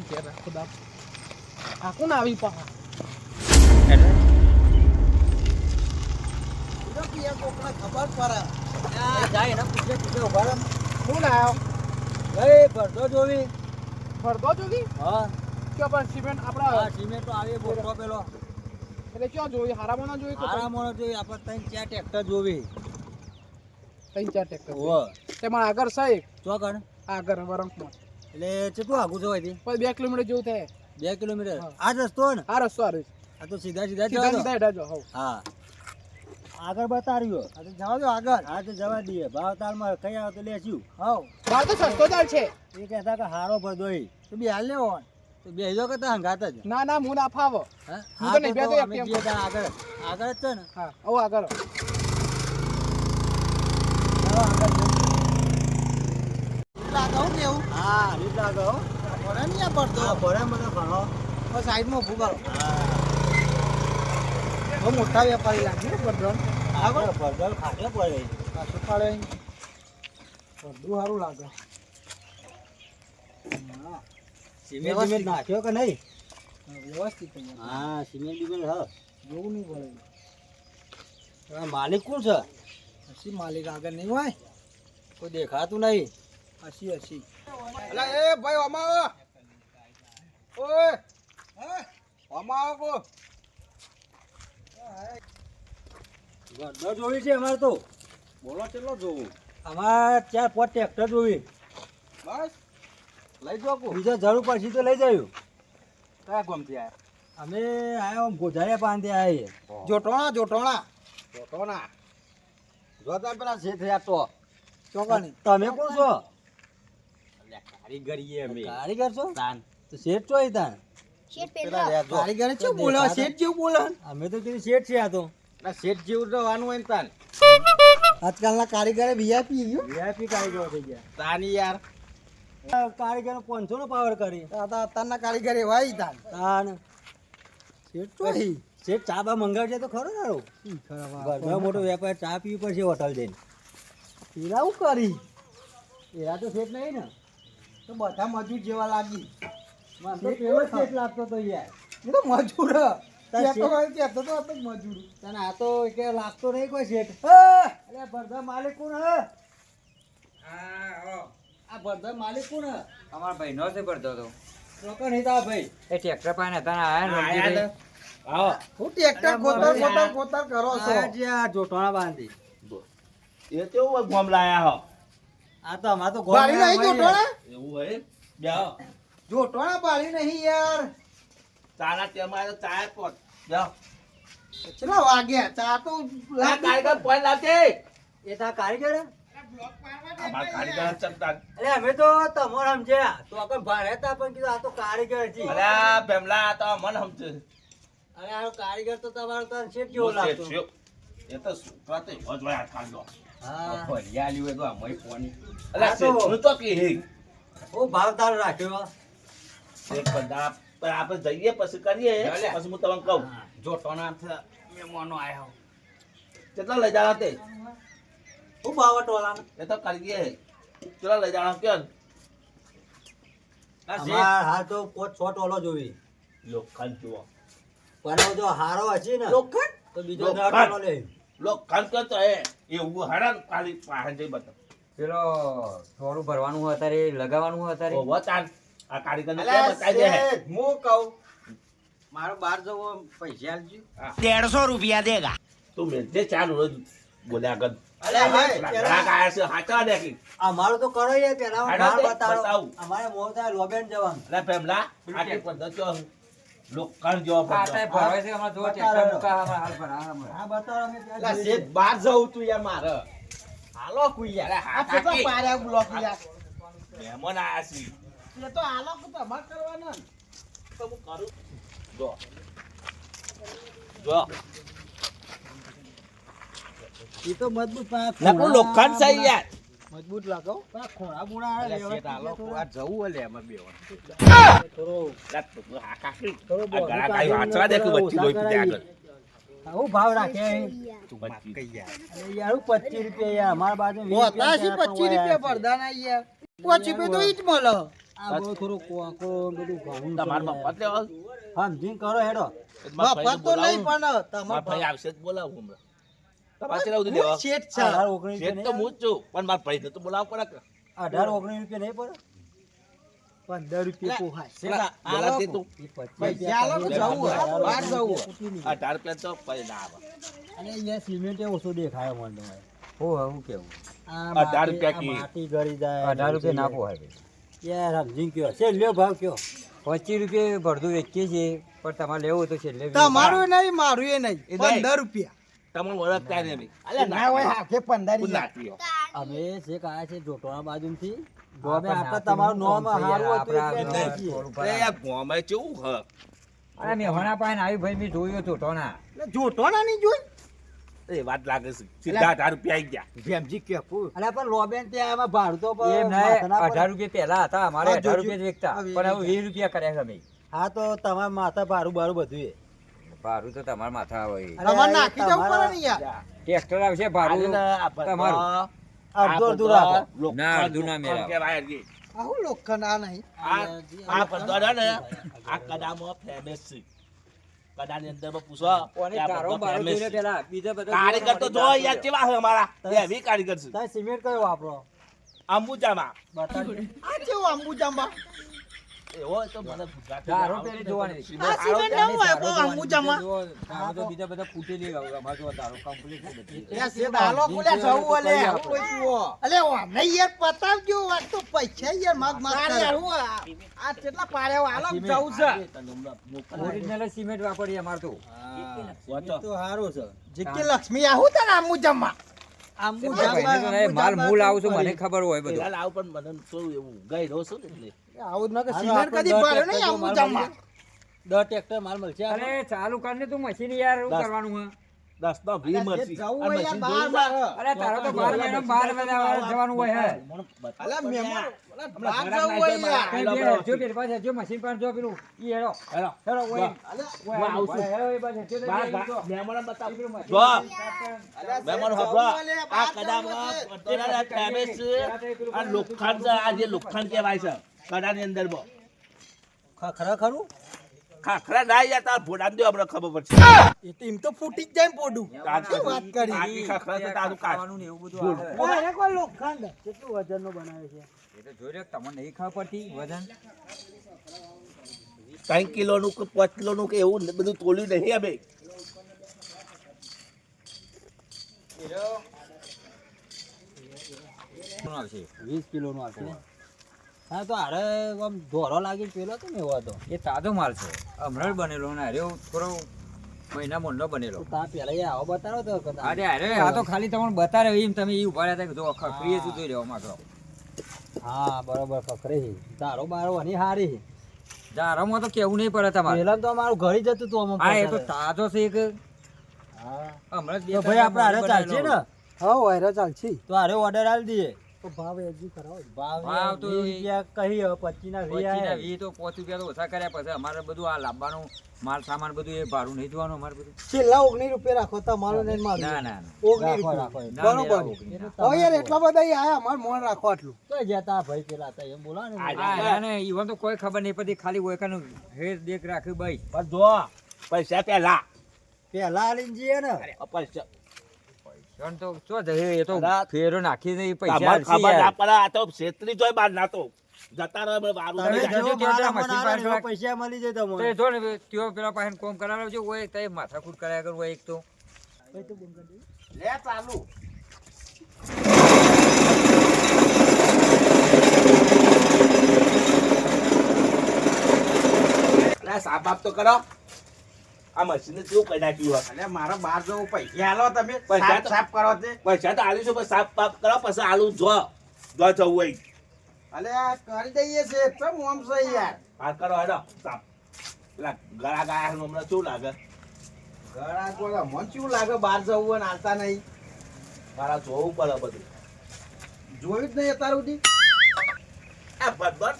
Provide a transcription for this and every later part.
તમારે ઘેર રાખો દાબ આ કોણ આવી પા ખબર પડે જાય ને પૂછે પૂછે ઊભા. હું લાયો ગઈ ભરતો જોવી ભરતો જોગી હા કયો પણ સિમેન્ટ આપણા સિમેન્ટ તો આવી મોટો પેલો એટલે ક્યાં જોવી જોઈ હારા મોણો જોઈ આપણે ત્રણ ચાર ટ્રેક્ટર જોવી ત્રણ ચાર ટ્રેક્ટર હો તેમાં આગળ સાહેબ ચોકણ આગળ વરંકમાં એટલે કેટલું આગું જવાયથી પછી બે કિલોમીટર જેવું થાય. બે કિલોમીટર? આ રસ્તો ને? આ રસ્તો આ આ તો સીધા સીધા સીધા સીધા હેઠા હા. આગળ બતાડ્યો. આ તો જવા દો આગળ. હા તો જવા દઈએ. ભાવ તાલમાં કઈ આવે તો લેશું. હવ. ભાવ તો સસ્તો ચાલ છે. એ કહેતા કે હારો ભરદો ઈ. તો બે હાલ લેવો તો બે જો કે હંગાત જ. ના ના હું ના ફાવો. હા? હું તો નહીં, બે તો આગળ. આગળ જ છે ને? હા હવે આગળ. ચાલો આગળ એવું? હા રીતના કહો ભરે નહીં આ પડતો? ભરે મને ઘણો. સાઈડમાં ઉભું કરો. બહુ મોટા વેપારી લાગે બધો આગળ? ભરદો ખાટલે પડે. પાછું પાડે બધું સારું લાગે. સિમેન્ટ સિમેન્ટ નાખ્યો કે નહીં? વ્યવસ્થિત. હા સિમેન્ટ બિમેન્ટ હા. જોવું નહીં પડે. માલિક કોણ છે? પછી માલિક આગળ નહીં હોય. કોઈ દેખાતું નહીં. હસી હસી. અલા એ ભાઈ અમાવો ઓય. અમાવો કો. ગરદો જોવી છે અમારે તો. બોલો કેટલો જોવું? અમારે ચાર પાંચ ટ્રેક્ટર જોવી. બસ. લઈ જાવ બીજો જરૂર પડશે તો લઈ જયું. કયા ગમતી આયા? અમે આયા ગોધારિયા પાંદે આવીએ જોટોણા જોટોણા. જોટોણા. જોતા પેલા છે થયા તો. ચોકાની તમે કોણ છો? અમે. કારીગર છો? તાન. તો શેઠ તાન? પેલા. શેઠ જેવું બોલે અમે તો કીધું શેઠ છે આ તો. આ શેઠ જેવું રહેવાનું હોય ને તાન. આજકાલના કારીગરે વીઆઈપી ગયો વીઆઈપી કારીગર થઈ ગયા. તાની યાર. કારીગર પાંચસો નો પાવર કરી. અત્યારના કારીગર એવા તાન. તાન. શેઠ ચોય શેઠ ચા બા મંગાવજે તો ખરો તારો. ઘરનો મોટો વેપાર ચા પીવી પડશે હોટલ જઈને. પીલા હું કરી. એરા તો શેઠ નહીં ને. તો બધા મજૂર જેવા લાગી. મને પેલો જ લાગતો તો યાર. એ તો મજૂર. કહેતો તો હતો મજૂર. તને આ તો કે લાગતો નહીં કોઈ શેઠ અરે ભરધા માલિક કોણ હે? આ ભરધા માલિક કોણ હે? અમારા ભાઈ નો છે તો. રોકો નહીં તા ભાઈ. એ ટ્રેક્ટર પાસે તને આયા ને આયા રમજીભાઈ. તો. આવો. હું ટ્રેક્ટર ગોતર ગોતર ગોતર કરો છો. આ આ જોટોણા બાંધી. એ કેવું ગોમ લાયા હો? આ તો અમાર તો બાળી નહીં જોટોણા એવું હોય જાઓ. જોટોણા બાળી નહીં યાર. તારા તેમાં તો ચાય પોત. જાઓ. કેટલા વાગ્યા? ચા તો આ કારીગર પોઈન્ટ લાવજે. એ તા કારીગર? કારીગર ચમતા અરે અમે તો તમોર સમજ્યા. તો આગળ ભાડે હતા પણ કીધું આ તો કારીગર છે. અરે આ ભેમલા આ તો મન સમજે. અરે આ કારીગર તો તમારો તો શેઠ જેવો લાગતો. એ તો હા. ફરિયાલી હોય તો આમાંય પોની અલા આ તો- કે ઓ ભાવ તારો રાખ્યો. એક બધા પણ આપણે જઈએ પછી કરીએ. પછી હું તમને કહું. જોટોના થ- મહેમાનો આયા. કેટલા લઈ જાણા તે? હું ભાવ ટોલા એ તો કરીએ. કેટલા લઈ જવાના કે? હાલ તો પોચ છ ટોલો જોવી. લોખંડ જુઓ. પણ જો હારો હશે ને લોખંડ? તો બીજો. ટોલો લે લોખંડ કે તો એ એવું હરણ ખાલી પાસે બતા પેલો થોડું ભરવાનું હોય અત્યારે લગાવવાનું હોય અત્યારે? ઓ વતાન આ કારીગરને અલા, બતાવી દે હું? કહું મારો બાર જવો પૈસા આલજો તું ચાલ રોજ બોલ્યા ગદ પેલા પેલા- અમારું તો કરો યાર પેલા તે. અમારે મોટા લોબેન જવાનું. પેમલા આટલી પદ્ધતિઓ લોખંડ જેવો આ અત્યારે પદ્ધતિ. ભરાય છે હમણાં જો ટ્રેક્ટર મૂકા હમણાં હાલ ભરા હમણાં. હા બતાવો અમે જોઈએ. શેઠ, બહાર જવું તું યાર મારે. હાલો કુઈ યાર હા, કેટલા કાકી. બ્લોક યાર? મહેમાન આયા છે. એ તો હાલો કે તમારે કરવાના તો હું કરું? જો. જો. ઈ તો મજબૂત પણ આ લોખંડ છે યાર. મજબૂત લાગો ખોરા હાલો, જવું લે એમાં તું હા. ભાવ રાખે યાર. હું પચીસ રૂપિયા યાર મારા બાજુ પચીસ રૂપિયા પડદા ના યાર પચીસ રૂપિયા તો ઈ જ મળે. આ બહુ થોડું કોકો બધું ઘણું તમારે. મફત લેવા સમજીને કરો હેડો. મફત તો નહીં પણ તમાર ભાઈ આવશે જ બોલાવું હમણાં. તમારે કેટલા સુધી શેઠ છે. અઢાર ઓગણીસ શેઠ તો હું જ છું પણ મારા ભાઈને તો બોલાવવું પડે અઢાર ઓગણીસ રૂપિયા નહીં પડે? પંદર રૂપિયા પોહાય પેલા બોલાવતી તું. એ પચીસ પૈસા. અઢાર. રૂપિયા નહીં. અઢાર રૂપિયા તો ના આવે. અને અહીંયા સિમેન્ટ ઓછો દેખાય મને તમારે હો હું કેવું? અઢાર માટી- રૂપિયા માટી ગળી જાય અઢાર રૂપિયા ના પોહાય. યાર કયો છે લ્યો ભાવ કયો? પચીસ રૂપિયા ભરતું વેચીએ છીએ પણ તમારે લેવું હોય તો છે. તમારું નહીં મારું એ નહીં. એ નહીં. પંદર રૂપિયા. તમને ઓળખતા નહીં. અલે ના હોય હાથે પંદર અમે જે આયા છે જોટોણા બાજુથી. ગોમે આપણે આપણે તમારું નામ કોમ છે યાર, હારું હતું એટલે આ નાખીએ. થોડું અરે ભરાય. આ ગોમાં કેવું હ? અરે મેહોણા પાસે આવી ભાઈ મેં જોયું હતું એટલે જોટોણા નહીં જોઈ? એ વાત લાગે છે. સીધા રૂપિયા આવી ગયા. ભેમજી કેપું અલ્યા પણ લોબેન ત્યાં એમાં ભાડું તો પ- એમ માથે ના ના પડે. અઢાર રૂપિયા પહેલા હતા અમારે હા, અઢાર જોજો. રૂપિયા જ વેચતા. હવે પણ હવે વીસ રૂપિયા કર્યા છે અમે. હા તો તમારા માથા ભારું બારું બધું એ ભાડું તો તમારા માથા હોય. તમારે નાખી જવું પડે ને યાર. ટ્રેક્ટર આવશે બધા- તમારું. અડધું અડધું રાખો. ના, અડધું ના મેળાવે. લોખંડ કહેવાય હજી. આવું લોખંડ આ નહીં. આ આ ને આ કડામાં famous. છે કડાની અંદરમાં પૂછો. કોને કે આ તારો બારો જોઈને પેલા બીજા બધા કારીગર તો જો યાર કેવા છે અમારા. એવી કારીગર છે. તમે સિમેન્ટ કયો વાપરો? અંબુજામાં. આ કેવું અંબુજામાં? એવો તો મને જોવાની. સિમેન્ટ આ સિમેન્ટ ને. હોય તો બીજા બધા. અમારે જો તારો complete છે. બધી. ત્યાં શેઠ આલો ખોલ્યા જવું અલે કોઈ જુઓ. અલે અમને યાર પતાવજો વાત તો પૈસા યાર માગ માગ કરે. આ કેટલા જવું છે. સિમેન્ટ અમારે તો. તો સારું છે. જીકી લક્ષ્મી આવું તને તો માલ મૂળ છું મને ખબર હોય બધું. લાવ પણ મને એવું ગઈ રહ્યો છું ને એટલે. આવું ન કે આપણે કદી ભર્યો નહીં ટ્રેક્ટર જો માલ અંબુજામાં ટ્રેક્ટર માલ મળશે. અરે ચાલુ કરને તું મશીન યાર શું કરવાનું હે? દસ નો આ? અરે તારો તો મહિના મહિના જવાનું હોય હે. અલે મહેમાન. જવું હોય બે પાસે મશીન જો પેલું ઈ હેરો. હેરો ઓય. અલે ઓય હેરો પાસે. મહેમાનો બતાવો. મહેમાનો આ. આ. આ લોખંડ કહેવાય છે. કડાની અંદર ખરા ખરું? ખાખરા ના યાર તાર ભોડાને દો હમણાં ખબર પડશે. એ તો એમ તો ફૂટી જ જાય ને પોડું કાચી વાત કરી. કાચી ખાખરા તો તારું કાચ. ને એવું બધું આવે. ઓય, કોઈ લોખંડ? કેટલું વજનનો બનાવે છે? એ તો જોઈ રહ્યો તમને નહીં ખબર પડતી વજન. ત્રણ કિલોનું કે પાંચ કિલોનું કે એવું બધું તોલ્યું નહીં અમે. વીસ કિલો કિલોનો આવશે. હા તો હારે આમ ધોરો લાગી પેલો તો ને એવો હતો. એ તાજો માલ છે. હમણાં બનેલો ને અરે થોડો મહિના મોંડો બનેલો. તો પેલા એ આવો બતાવો તો અરે અરે આ તો ખાલી તમને બતાવે એમ તમે એ ઊભા રહ્યા હતા કે જો ખખરીએ જ જોઈ રહ્યો માંગો હા બરોબર છે તારો બારો અને હારી છે. જારામાં તો કેવું નહીં પડે તમારે. પેલા તો અમારું ઘરે જતું તું અમે હા એ તો તાજો છે એક. હા. હમણાં ભાઈ આપણે હારે ચાલશે ને. હા વાયરા ચાલશે. તો હારે ઓર્ડર આલી દઈએ. તો ભાવ એજી કરાવો ભાવ ભાવ તો વીસ એ- રૂપિયા કહી હવે ના વીસ ના આયા. તો પાંચ રૂપિયા તો ઓછા કર્યા પછી અમારે બધું આ લાવવાનું માલ સામાન બધું એ ભાડું નહીં જોવાનું અમારે બધું. છેલ્લા ઓગણીસ રૂપિયા રાખો તમારું ને મારું ના ના ના. ઓગણીસ રૂપિયા. બરોબર. મેળા ઓગણીસ. ના. હવે યાર એટલા બધા આયા અમારે મોન રાખો આટલું. તો જતા ભાઈ પેલા હતા એમ બોલા ને ઈવન તો કોઈ ખબર નહીં પડતી ખાલી ઓયકાનું હેર દેખ રાખ્યું ભાઈ પણ જો પૈસા પેલા. પેલા આલીને જઈએ ને. પૈસા. પૈસાનો તો શું એ તો ફેરો નાખી દે પૈસા ખબર ના પડે આ તો છેતરી જોય બાર ના તો. જતા રહે વારું તમે નહીં જાય. જેવો જજો માલ ત્યાં અમને મશીન આલે ને પાસે એવા પૈસા મળી જાય તમને. જો ને ત્યો પેલા પાસે કોમ કરાવજો હોય તો એ માથાકૂટ કરાયા કરું એક તો. લે ચાલુ. બાફ તો કરો. આ મશીન કેવું કઈ નાખ્યું હોય? મારા બાર જવું પૈસા હાલો તમે. પૈસા સાફ કરો તે. પૈસા તો આલીશું પણ સાફ પાપ કરો પછી આલુ જો જો. જવું હોય. અલે આ કરી દઈએ છે. તો મોમ છે યાર? આ કરો હેડો. સાફ. પેલા ગળા ગાયા નું હમણાં શું લાગે? ગળા કોઈ મન શું લાગે? બહાર જવું હોય ને નહીં. મારા જોવું પડે બધું. જોયું જ નહીં અત્યાર સુધી? આ બરબર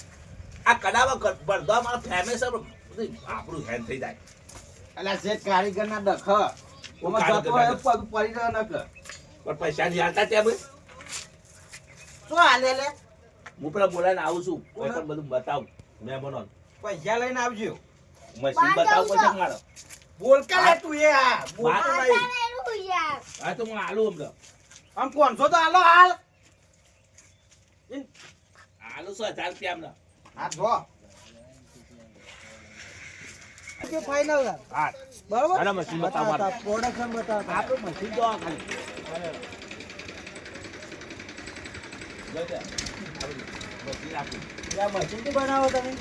આ કડાવા બરદા મારા ફેમેસ આપણું હેન્ડ થઈ જાય. અલે જે કારીગર ના દખ ઓમાં જતો ના હોય પગ પડી રહ્યો નક પણ પૈસા નહીં હાલતા ત્યાં ભાઈ શું હાલે લે? હું પેલા બોલાઈને આવું છું. કોઈ પણ બધું બતાવું બનો પૈસા લઈને આવજો. મશીન બતાવ પછી મારો. બોલ કે લે તું એ આ. બોલ તો નહીં. હા તો હું આલુ હમણાં. આમ કોણ છો તો આલો હાલ. આલુ સો હજાર રૂપિયા હમણાં. હા જો. કે ફાઈનલ હા. બરાબર? આના મશીન બતાવો મારે. પ્રોડક્શન બતાવો આપણે મશીન જો ખાલી. મશીન આપું. બનાવો તમે.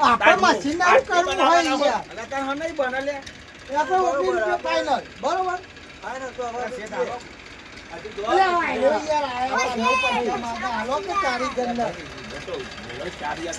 આપણે મશીન ના કરવું હોય અલા તાર હમ નહીં લે. આપણે ઓગણીસ રૂપિયા ફાઇનલ બરોબર. હા તો હવે શેઠ હાલો. હજી જો. અલે આ આયો યાર આયો આનો પૈસા માંગે હાલો કે કારીગરને. તો ચાર યાર.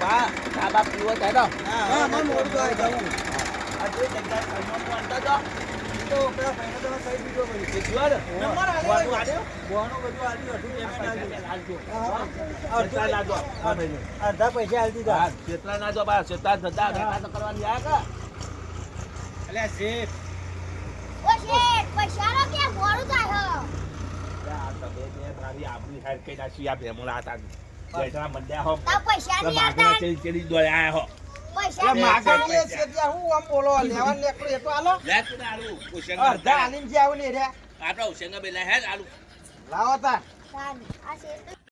આપણે. બા, ચા બા પીવો તો હા મને મોડું થાય જવું આ જે જગ્યાએ ખાવાનું વાંધો તો. તો પેલા ભાઈને તમે કહી દીધો ભાઈ. અડધા પૈસા હા, શેતરા ના જો બા, શેતરા ધંધા તો કરવાની આ કા? અલ્યા શેઠ આ તમે બે મારી આબરૂ હાર કઈ નાખી આ ભેમોડા હતા. બેઠા મંડ્યા હો. પૈસા નહીં આવતા. ચેડી ચેડી દોડ્યા હો. પૈસા એટલે માગણીએ છે ત્યાં હું આમ બોલો લેવા નીકળું એ તો હાલો. લે તું આલુ, હુસેન અડધા હાલીને જે આવું ને રે આપણે હુસેન બેલા હેડ આલુ. લાવો તા આ છે